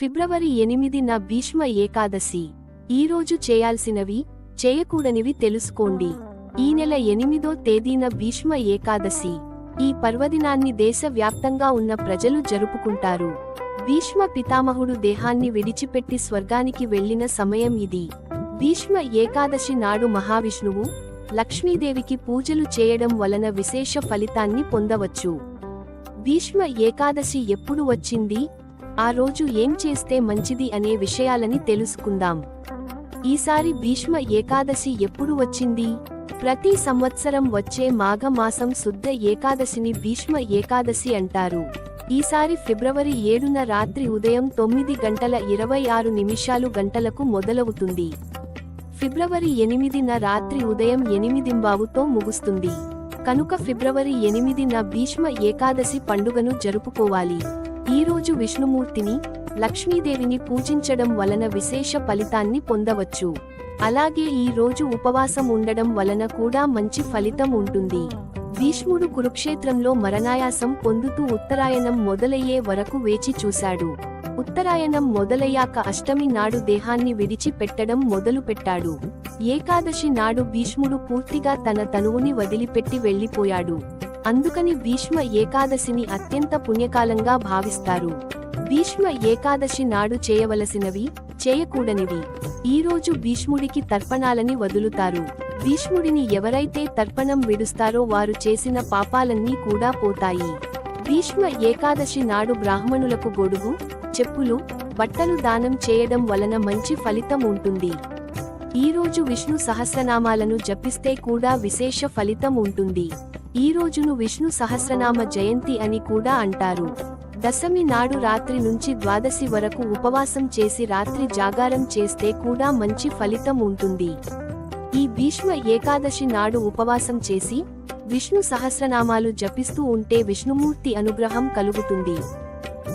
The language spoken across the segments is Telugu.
ఫిబ్రవరి ఎనిమిదిన భీష్మ ఏకాదశి. ఈరోజు చేయాల్సినవి చేయకూడనివి తెలుసుకోండి. ఈ నెల ఎనిమిదో తేదీన భీష్మ ఏకాదశి. ఈ పర్వదినాన్ని దేశవ్యాప్తంగా ఉన్న ప్రజలు జరుపుకుంటారు. భీష్మ పితామహుడు దేహాన్ని విడిచిపెట్టి స్వర్గానికి వెళ్ళిన సమయం ఇది. భీష్మ ఏకాదశి నాడు మహావిష్ణువు లక్ష్మీదేవికి పూజలు చేయడం వలన విశేష ఫలితాన్ని పొందవచ్చు. భీష్మ ఏకాదశి ఎప్పుడు వచ్చింది? ఆ రోజు ఏం చేస్తే మంచిది అనే విషయాలని తెలుసుకుందాం. ఈసారి భీష్మ ఏకాదశి ఎప్పుడు వచ్చింది? ప్రతి సంవత్సరం వచ్చే మాఘమాసం శుద్ధ ఏకాదశిని భీష్మ ఏకాదశి అంటారు. ఈసారి ఫిబ్రవరి ఏడున రాత్రి ఉదయం తొమ్మిది గంటల ఇరవై ఆరు నిమిషాలు గంటలకు మొదలవుతుంది. ఫిబ్రవరి ఎనిమిదిన రాత్రి ఉదయం ఎనిమిదింబావుతో ముగుస్తుంది. కనుక ఫిబ్రవరి ఎనిమిదిన భీష్మ ఏకాదశి పండుగను జరుపుకోవాలి. ఈ రోజు విష్ణుమూర్తిని లక్ష్మీదేవిని పూజించడం వలన విశేష ఫలితాన్ని పొందవచ్చు. అలాగే ఈ రోజు ఉపవాసం ఉండడం వలన కూడా మంచి ఫలితం ఉంటుంది. భీష్ముడు కురుక్షేత్రంలో మరణాయాసం పొందుతూ ఉత్తరాయణం మొదలయ్యే వరకు వేచి చూశాడు. ఉత్తరాయణం మొదలయ్యాక అష్టమి నాడు దేహాన్ని విడిచి పెట్టడం మొదలుపెట్టాడు. ఏకాదశి నాడు భీష్ముడు పూర్తిగా తన తనువుని వదిలిపెట్టి వెళ్ళిపోయాడు అందుకని భీష్మ ఏకాదశిని అత్యంత పుణ్యకాలంగా భావిస్తారు. భీష్మ ఏకాదశి నాడు చేయవలసినవి చేయకూడనివి. ఈ రోజు భీష్ముడికి తర్పణాలని వదులుతారు. భీష్ముడిని ఎవరైతే తర్పణం విడుస్తారో వారు చేసిన పాపాలన్నీ కూడా పోతాయి. భీష్మ ఏకాదశి నాడు బ్రాహ్మణులకు గొడుగు చెప్పులు బట్టలు దానం చేయడం వలన మంచి ఫలితం ఉంటుంది. ఈ రోజు విష్ణు సహస్రనామాలను జపిస్తే కూడా విశేష ఫలితం ఉంటుంది. ఈ రోజును విష్ణు సహస్రనామ జయంతి అని కూడా అంటారు. దశమి నాడు రాత్రి నుంచి ద్వాదశి వరకు ఉపవాసం చేసి రాత్రి జాగారం చేస్తే కూడా మంచి ఫలితం ఉంటుంది. ఈ భీష్మ ఏకాదశి నాడు ఉపవాసం చేసి విష్ణు సహస్రనామాలు జపిస్తూ ఉంటే విష్ణుమూర్తి అనుగ్రహం కలుగుతుంది.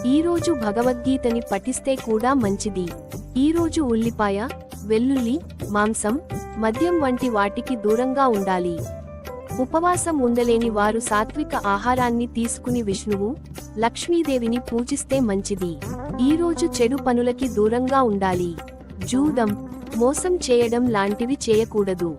ఈ రోజు భగవద్గీతని పఠిస్తే కూడా మంచిది. ఈరోజు ఉల్లిపాయ వెల్లుల్లి మాంసం మద్యం వంటి వాటికి దూరంగా ఉండాలి. ఉపవాసం ఉండలేని వారు సాత్విక ఆహారాన్ని తీసుకుని విష్ణువు లక్ష్మీదేవిని పూజిస్తే మంచిది. ఈ రోజు చెడు పనులకి దూరంగా ఉండాలి. జూదం మోసం చేయడం లాంటివి చేయకూడదు.